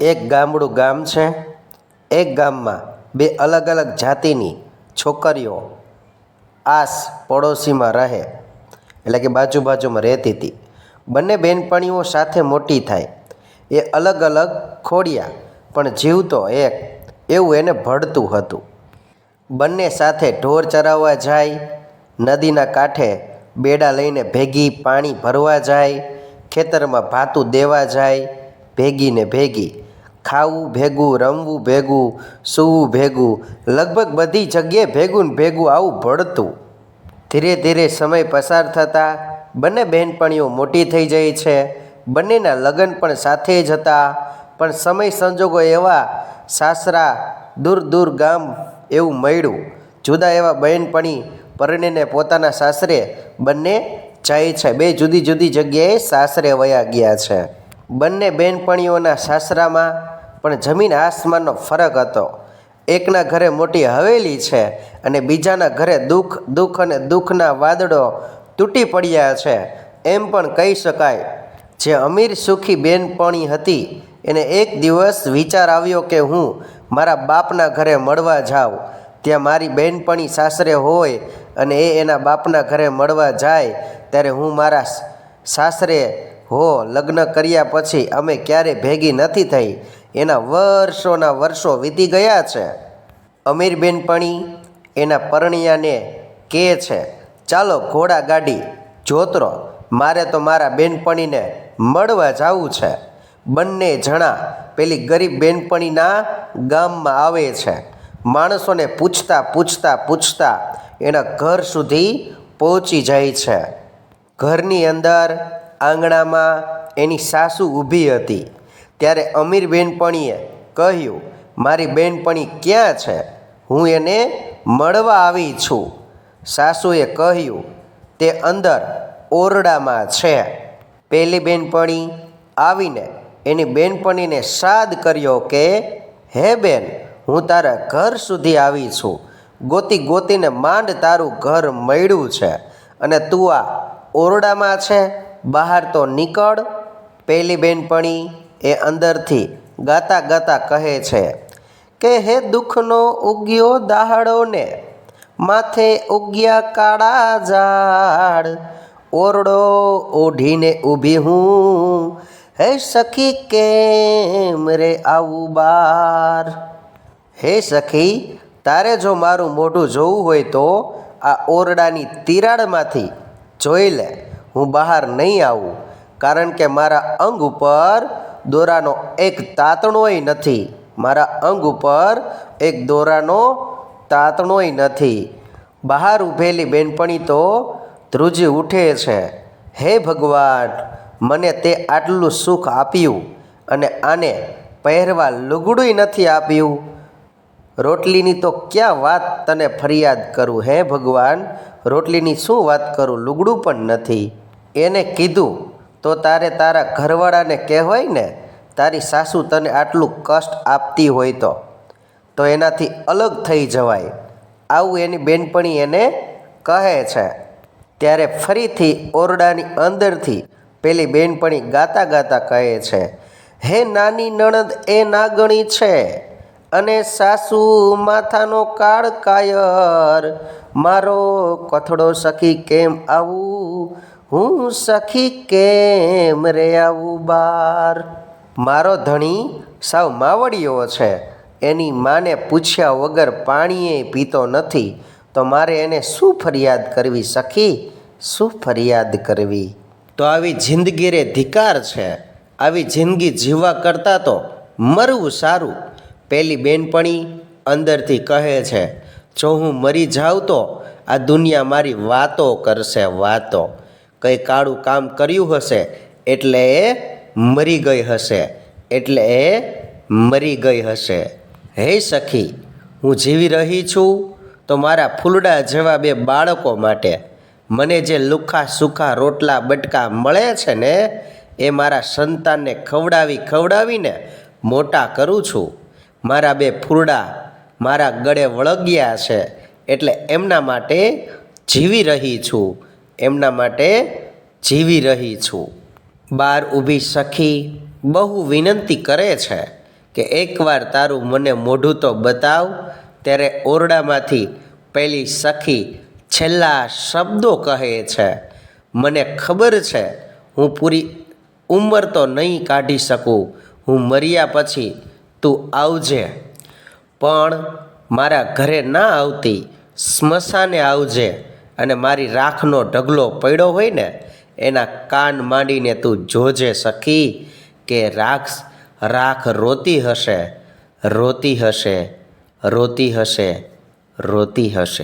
એક ગામડું ગામ છે. એક ગામમાં બે અલગ અલગ જાતિની છોકરીઓ આસ પડોશીમાં રહે, એટલે કે બાજુ બાજુમાં રહેતી હતી. બંને બહેનપણીઓ સાથે મોટી થાય. એ અલગ અલગ ખોડિયા, પણ જીવતો એક, એવું એને ભળતું હતું. બંને સાથે ઢોર ચરાવવા જાય, નદીના કાંઠે બેડા લઈને ભેગી પાણી ભરવા જાય, ખેતરમાં ભાતું દેવા જાય ભેગી ને ભેગી ખાવું ભેગું, રમવું ભેગું, સૂવું ભેગું, લગભગ બધી જગ્યાએ ભેગું ભેગું આવું ભળતું. ધીરે ધીરે સમય પસાર થતાં બંને બહેનપણીઓ મોટી થઈ જાય છે. બંનેના લગ્ન પણ સાથે જ હતા. પણ સમય સંજોગો એવા સાસરા દૂર દૂર ગામ એવું મળ્યું. જુદા એવા બહેનપણી પરણીને પોતાના સાસરે બંને જાય છે. બે જુદી જુદી જગ્યાએ સાસરે વયા ગયા છે. બંને બહેનપણીઓના સાસરામાં પણ જમીન આસમાનનો ફરક હતો. એકના ઘરે મોટી હવેલી છે અને બીજાના ઘરે દુઃખ દુઃખ અને દુઃખના વાદળો તૂટી પડ્યા છે. એમ પણ કહી શકાય, જે અમીર સુખી બેનપણી હતી, એને એક દિવસ વિચાર આવ્યો કે હું મારા બાપના ઘરે મળવા જાઉં. ત્યાં મારી બહેનપણી સાસરે હોય અને એ એના બાપના ઘરે મળવા જાય, ત્યારે હું મારા સાસરે હો, લગ્ન કર્યા પછી અમે ક્યારે ભેગી નથી થઈ? એના વર્ષોના વર્ષો વીતી ગયા છે. અમીર બેનપણી એના પરણિયાને કહે છે, ચાલો ઘોડા ગાડી, જોતરો, મારે તો મારા બેનપણીને મળવા જવું છે. બંને જણા પેલી ગરીબ બેનપણીના ગામમાં આવે છે. માણસોને પૂછતા પૂછતા પૂછતા એના ઘર સુધી પહોંચી જાય છે. ઘરની અંદર આંગણામાં એની સાસુ ઊભી હતી. ત્યારે અમીર બેનપણીએ કહ્યું, મારી બેનપણી ક્યાં છે? હું એને મળવા આવી છું. સાસુએ કહ્યું, તે અંદર ઓરડામાં છે. પેલી બેનપણી આવીને એની બેનપણીને સાદ કર્યો કે, હે બેન, હું તારા ઘર સુધી આવી છું. ગોતી ગોતીને માંડ તારું ઘર મળ્યું છે અને તું આ ઓરડામાં છે? બહાર તો નીકળ, પેલી બેનપણી એ અંદરથી ગાતા ગાતા કહે છે કે, હે દુઃખનો ઉગ્યો દાહડોને, માથે ઉગ્યા કાળા ઝાડ, ઓરડો ઓઢીને ઊભી હું, હે સખી કેમ રે આવું બાર? હે સખી, તારે જો મારું મોઢું જોવું હોય તો આ ઓરડાની તિરાડમાંથી જોઈ લે. હું બહાર નહીં આવું, કારણ કે મારા અંગ ઉપર દોરાનો એક તાતણોય નથી. મારા અંગ ઉપર એક દોરાનો તાતણોય નથી. બહાર ઊભેલી બેનપણી તો ધ્રુજી ઉઠે છે. હે ભગવાન, મને તે આટલું સુખ આપ્યું અને આને પહેરવા લુગડુંય નથી આપ્યું. રોટલીની તો ક્યાં વાત તને ફરિયાદ કરું? હે ભગવાન, રોટલીની શું વાત કરું? લુગડું પણ નથી. એને કીધું, તો તારે તારા ઘરવાળાને કહેવાય ને, તારી સાસુ તને આટલું કષ્ટ આપતી હોય તો. તો એનાથી અલગ થઈ જવાય. આવું એની બેનપણી એને કહે છે. ત્યારે ફરીથી ઓરડાની અંદરથી પેલી બેનપણી ગાતા ગાતા કહે છે, હે નાની નણંદ, એ નાગણી છે અને સાસુ માથાનો કાળ કાયર મારો કથડો સખી કેમ આવું? હું સખી કેમ રે આવું બાર? મારો ધણી સાવ માવડીયો છે. એની માને પૂછ્યા વગર પાણીએ પીતો નથી. તો મારે એને શું ફરિયાદ કરવી સખી? શું ફરિયાદ કરવી? તો આવી જિંદગી રે ધિકાર છે. આવી જિંદગી જીવવા કરતાં તો મરવું સારું. પેલી બેનપણી અંદરથી કહે છે, જો હું મરી જાઉં તો આ દુનિયા મારી વાતો કરશે વાતો. કંઈ કાળું કામ કર્યું હશે એટલે એ મરી ગઈ હશે, એટલે એ મરી ગઈ હશે. હે સખી, હું જીવી રહી છું તો મારા ફૂલડા જેવા બે બાળકો માટે મને જે લુખા સુખા રોટલા બટકા મળે છે ને, એ મારા સંતાનને ખવડાવી ખવડાવીને મોટા કરું છું. મારા બે ફૂરડા મારા ગળે વળગ્યા છે, એટલે એમના માટે જીવી રહી છું. એમના માટે જીવી રહી છું. બાર ઊભી સખી બહુ વિનંતી કરે છે કે એકવાર તારું મને મોઢું તો બતાવ, ત્યારે ઓરડામાંથી પેલી સખી છેલ્લા શબ્દો કહે છે. મને ખબર છે, હું પૂરી ઉંમર તો નહીં કાઢી શકું, હું મર્યા પછી તું આવજે. પણ મારા ઘરે ના આવતી સ્મશાને આવજે. અને મારી રાખનો ઢગલો પડ્યો હોય ને, એના કાન માંડીને તું જોજે સખી કે રાખ રાખ રોતી હશે રોતી હશે રોતી હશે રોતી હશે.